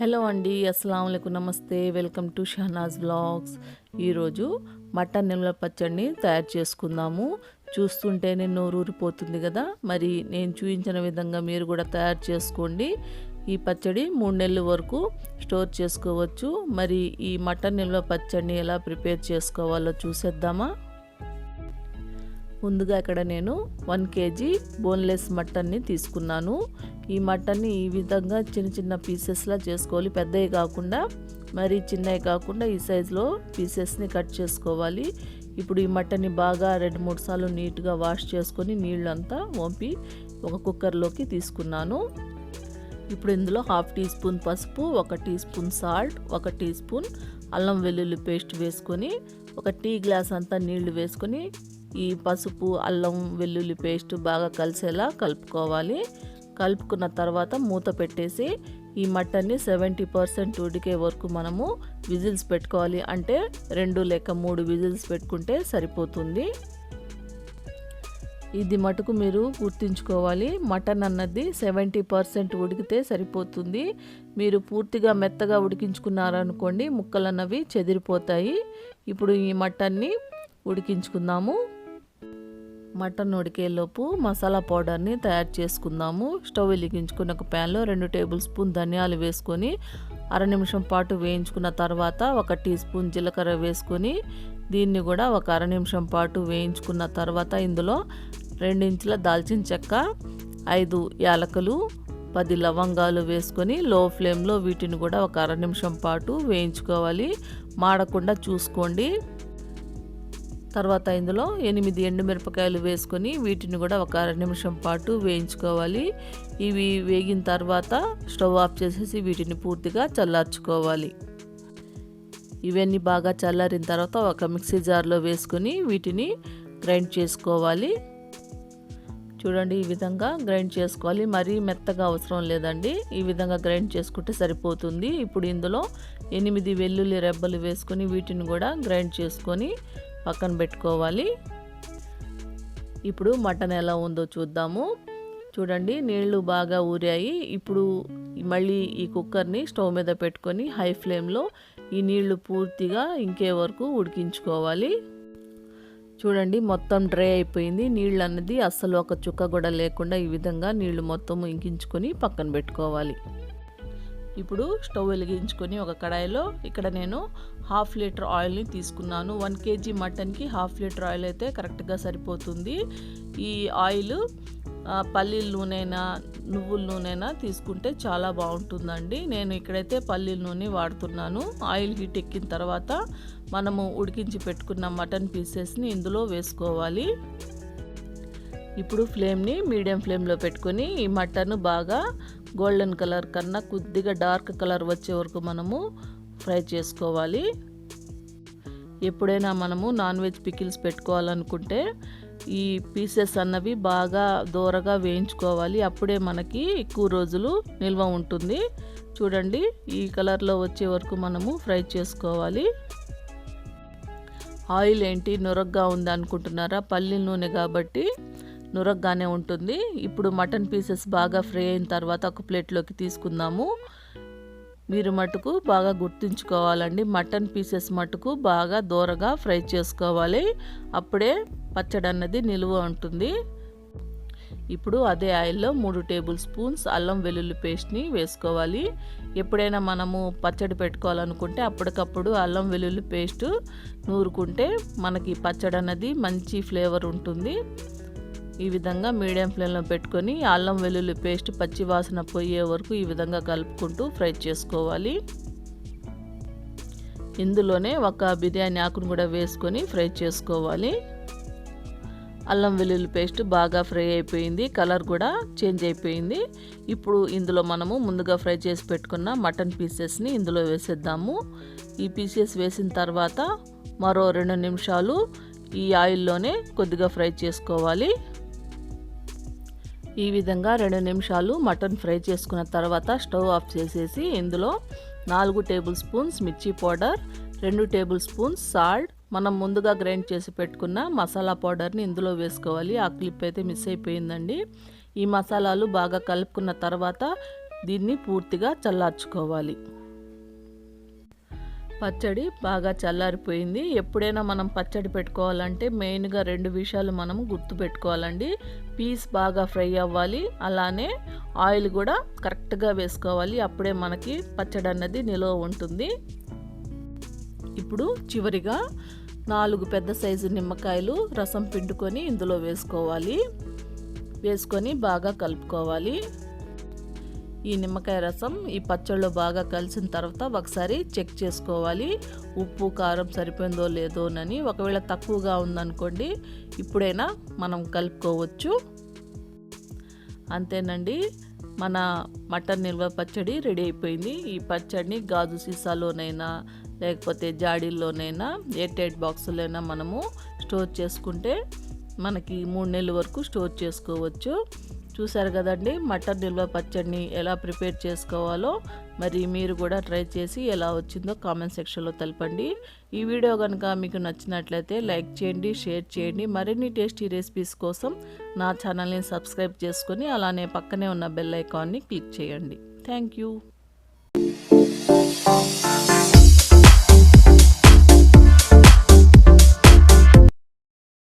Hello అండి అస్సలం అయికు నమస్తే వెల్కమ్ టు షహనాజ్ బ్లాగ్స్ ఈరోజు మటన్ నిమ్మల పచ్చడిని తయారు చేసుకుందాము. చూస్తుంటేనే నోరూరిపోతుంది కదా మరి నేను చూపించిన విధంగా మీరు కూడా తయారు చేసుకోండి. ఈ పచ్చడి మూడు నెలల వరకు స్టోర్ చేసుకోవచ్చు. మరి ఈ మటన్ నిల్వ పచ్చడిని ఎలా ప్రిపేర్ చేసుకోవాలో చూసేద్దామా? ముందుగా ఇక్కడ నేను వన్ కేజీ బోన్లెస్ మటన్ని తీసుకున్నాను. ఈ మటన్ని ఈ విధంగా చిన్న చిన్న పీసెస్లా చేసుకోవాలి. పెద్దవి కాకుండా మరి చిన్నవి కాకుండా ఈ సైజులో పీసెస్ని కట్ చేసుకోవాలి. ఇప్పుడు ఈ మటన్ని బాగా రెండు మూడు సార్లు నీట్గా వాష్ చేసుకొని నీళ్ళంతా వంపి ఒక కుక్కర్లోకి తీసుకున్నాను. ఇప్పుడు ఇందులో హాఫ్ టీ స్పూన్ పసుపు ఒక టీ స్పూన్ సాల్ట్ ఒక టీ స్పూన్ అల్లం వెల్లుల్లి పేస్ట్ వేసుకొని ఒక టీ గ్లాస్ అంతా నీళ్ళు వేసుకొని ఈ పసుపు అల్లం వెల్లుల్లి పేస్ట్ బాగా కలిసేలా కలుపుకోవాలి. కలుపుకున్న తర్వాత మూత పెట్టేసి ఈ మటన్ని సెవెంటీ పర్సెంట్ ఉడికే వరకు మనము విజిల్స్ పెట్టుకోవాలి. అంటే రెండు లేక మూడు విజిల్స్ పెట్టుకుంటే సరిపోతుంది. ఇది మటుకు మీరు గుర్తుంచుకోవాలి. మటన్ అన్నది సెవెంటీ పర్సెంట్ ఉడికితే సరిపోతుంది. మీరు పూర్తిగా మెత్తగా ఉడికించుకున్నారనుకోండి ముక్కలు అన్నవి చెదిరిపోతాయి. ఇప్పుడు ఈ మటన్ని ఉడికించుకుందాము. మటన్ ఉడికేలోపు మసాలా పౌడర్ని తయారు చేసుకుందాము. స్టవ్ వెలిగించుకున్న ఒక ప్యాన్లో రెండు టేబుల్ స్పూన్ ధనియాలు వేసుకొని అర నిమిషం పాటు వేయించుకున్న తర్వాత ఒక టీ స్పూన్ జీలకర్ర వేసుకొని దీన్ని కూడా ఒక అర నిమిషం పాటు వేయించుకున్న తర్వాత ఇందులో రెండించుల దాల్చిన చెక్క ఐదు యాలకులు పది లవంగాలు వేసుకొని లో ఫ్లేమ్లో వీటిని కూడా ఒక అర నిమిషం పాటు వేయించుకోవాలి. మాడకుండా చూసుకోండి. తర్వాత ఇందులో ఎనిమిది ఎండుమిరపకాయలు వేసుకొని వీటిని కూడా ఒక అర నిమిషం పాటు వేయించుకోవాలి. ఇవి వేగిన తర్వాత స్టవ్ ఆఫ్ చేసేసి వీటిని పూర్తిగా చల్లార్చుకోవాలి. ఇవన్నీ బాగా చల్లారిన తర్వాత ఒక మిక్సీ జార్లో వేసుకొని వీటిని గ్రైండ్ చేసుకోవాలి. చూడండి ఈ విధంగా గ్రైండ్ చేసుకోవాలి. మరీ మెత్తగా అవసరం లేదండి. ఈ విధంగా గ్రైండ్ చేసుకుంటే సరిపోతుంది. ఇప్పుడు ఇందులో ఎనిమిది వెల్లుల్లి రెబ్బలు వేసుకొని వీటిని కూడా గ్రైండ్ చేసుకొని పక్కన పెట్టుకోవాలి. ఇప్పుడు మటన్ ఎలా ఉందో చూద్దాము. చూడండి నీళ్ళు బాగా ఊరాయి. ఇప్పుడు మళ్ళీ ఈ కుక్కర్ని స్టవ్ మీద పెట్టుకొని హై ఫ్లేమ్లో ఈ నీళ్ళు పూర్తిగా ఇంకే వరకు ఉడికించుకోవాలి. చూడండి మొత్తం డ్రై అయిపోయింది. నీళ్ళు అన్నది అస్సలు ఒక చుక్క కూడా లేకుండా ఈ విధంగా నీళ్ళు మొత్తం ఇంకించుకొని పక్కన పెట్టుకోవాలి. ఇప్పుడు స్టవ్ వెలిగించుకొని ఒక కడాయిలో ఇక్కడ నేను హాఫ్ లీటర్ ఆయిల్ని తీసుకున్నాను. వన్ కేజీ మటన్కి హాఫ్ లీటర్ ఆయిల్ అయితే కరెక్ట్గా సరిపోతుంది. ఈ ఆయిల్ పల్లీల నూనెనా నువ్వుల నూనెనా తీసుకుంటే చాలా బాగుంటుందండి. నేను ఇక్కడైతే పల్లీల నూనె వాడుతున్నాను. ఆయిల్ హీట్ ఎక్కిన తర్వాత మనము ఉడికించి పెట్టుకున్న మటన్ పీసెస్ని ఇందులో వేసుకోవాలి. ఇప్పుడు ఫ్లేమ్ని మీడియం ఫ్లేమ్లో పెట్టుకొని ఈ మటన్ బాగా గోల్డెన్ కలర్ కన్నా కొద్దిగా డార్క్ కలర్ వచ్చే వరకు మనము ఫ్రై చేసుకోవాలి. ఎప్పుడైనా మనము నాన్ వెజ్ పికిల్స్ పెట్టుకోవాలనుకుంటే ఈ పీసెస్ అన్నవి బాగా దూరగా వేయించుకోవాలి. అప్పుడే మనకి ఎక్కువ రోజులు నిల్వ ఉంటుంది. చూడండి ఈ కలర్లో వచ్చే వరకు మనము ఫ్రై చేసుకోవాలి. ఆయిల్ ఏంటి? నొరగ్గా ఉంది అనుకుంటున్నారా పల్లి నూనె కాబట్టి నురగ్గానే ఉంటుంది. ఇప్పుడు మటన్ పీసెస్ బాగా ఫ్రై అయిన తర్వాత ఒక ప్లేట్లోకి తీసుకుందాము. మీరు మటుకు బాగా గుర్తుంచుకోవాలండి. మటన్ పీసెస్ మటుకు బాగా దూరగా ఫ్రై చేసుకోవాలి. అప్పుడే పచ్చడి అన్నది నిలువ ఉంటుంది. ఇప్పుడు అదే ఆయిల్లో మూడు టేబుల్ స్పూన్స్ అల్లం వెల్లుల్లి పేస్ట్ని వేసుకోవాలి. ఎప్పుడైనా మనము పచ్చడి పెట్టుకోవాలనుకుంటే అప్పటికప్పుడు అల్లం వెల్లుల్లి పేస్ట్ నూరుకుంటే మనకి పచ్చడి అన్నది మంచి ఫ్లేవర్ ఉంటుంది. ఈ విధంగా మీడియం ఫ్లేమ్లో పెట్టుకొని అల్లం వెల్లుల్లి పేస్ట్ పచ్చి వాసన పోయే వరకు ఈ విధంగా కలుపుకుంటూ ఫ్రై చేసుకోవాలి. ఇందులోనే ఒక బిర్యానీ ఆకును కూడా వేసుకొని ఫ్రై చేసుకోవాలి. అల్లం వెల్లుల్లి పేస్ట్ బాగా ఫ్రై అయిపోయింది కలర్ కూడా చేంజ్ అయిపోయింది. ఇప్పుడు ఇందులో మనము ముందుగా ఫ్రై చేసి పెట్టుకున్న మటన్ పీసెస్ని ఇందులో వేసేద్దాము. ఈ పీసెస్ వేసిన తర్వాత మరో రెండు నిమిషాలు ఈ ఆయిల్లోనే కొద్దిగా ఫ్రై చేసుకోవాలి. ఈ విధంగా రెండు నిమిషాలు మటన్ ఫ్రై చేసుకున్న తర్వాత స్టవ్ ఆఫ్ చేసేసి ఇందులో నాలుగు టేబుల్ స్పూన్స్ మిర్చి పౌడర్ రెండు టేబుల్ స్పూన్స్ సాల్ట్. మనం ముందుగా గ్రైండ్ చేసి పెట్టుకున్న మసాలా పౌడర్ని ఇందులో వేసుకోవాలి. ఆ క్లిప్ అయితే మిస్ అయిపోయిందండి. ఈ మసాలాలు బాగా కలుపుకున్న తర్వాత దీన్ని పూర్తిగా చల్లార్చుకోవాలి. పచ్చడి బాగా చల్లారిపోయింది. ఎప్పుడైనా మనం పచ్చడి పెట్టుకోవాలంటే మెయిన్గా రెండు విషయాలు మనం గుర్తు పెట్టుకోవాలండి. పీస్ బాగా ఫ్రై అవ్వాలి. అలానే ఆయిల్ కూడా కరెక్ట్గా వేసుకోవాలి. అప్పుడే మనకి పచ్చడి అన్నది నిలువ ఉంటుంది. ఇప్పుడు చివరిగా నాలుగు పెద్ద సైజు నిమ్మకాయలు రసం పిండుకొని ఇందులో వేసుకోవాలి. వేసుకొని బాగా కలుపుకోవాలి. ఈ నిమ్మకాయ రసం ఈ పచ్చళ్ళలో బాగా కలిసిన తర్వాత ఒకసారి చెక్ చేసుకోవాలి. ఉప్పు కారం సరిపోయిందో లేదోనని. ఒకవేళ తక్కువగా ఉందనుకోండి ఇప్పుడైనా మనం కలుపుకోవచ్చు. అంతేనండి మన మటన్ నిల్వ పచ్చడి రెడీ అయిపోయింది. ఈ పచ్చడిని గాజు సీసాలోనైనా లేకపోతే జాడీల్లోనైనా ఎయిర్ టైట్ బాక్సులైనా మనము స్టోర్ చేసుకుంటే మనకి మూడు నెలల వరకు స్టోర్ చేసుకోవచ్చు. చూసారు కదండి మటన్ నిల్వ పచ్చడిని ఎలా ప్రిపేర్ చేసుకోవాలో మరి మీరు కూడా ట్రై చేసి ఎలా వచ్చిందో కామెంట్ సెక్షన్లో తెలపండి. ఈ వీడియో కనుక మీకు నచ్చినట్లయితే లైక్ చేయండి షేర్ చేయండి మరిన్ని టేస్టీ రెసిపీస్ కోసం నా ఛానల్ని సబ్స్క్రైబ్ చేసుకొని అలానే పక్కనే ఉన్న బెల్ ఐకాన్ని క్లిక్ చేయండి. Thank you.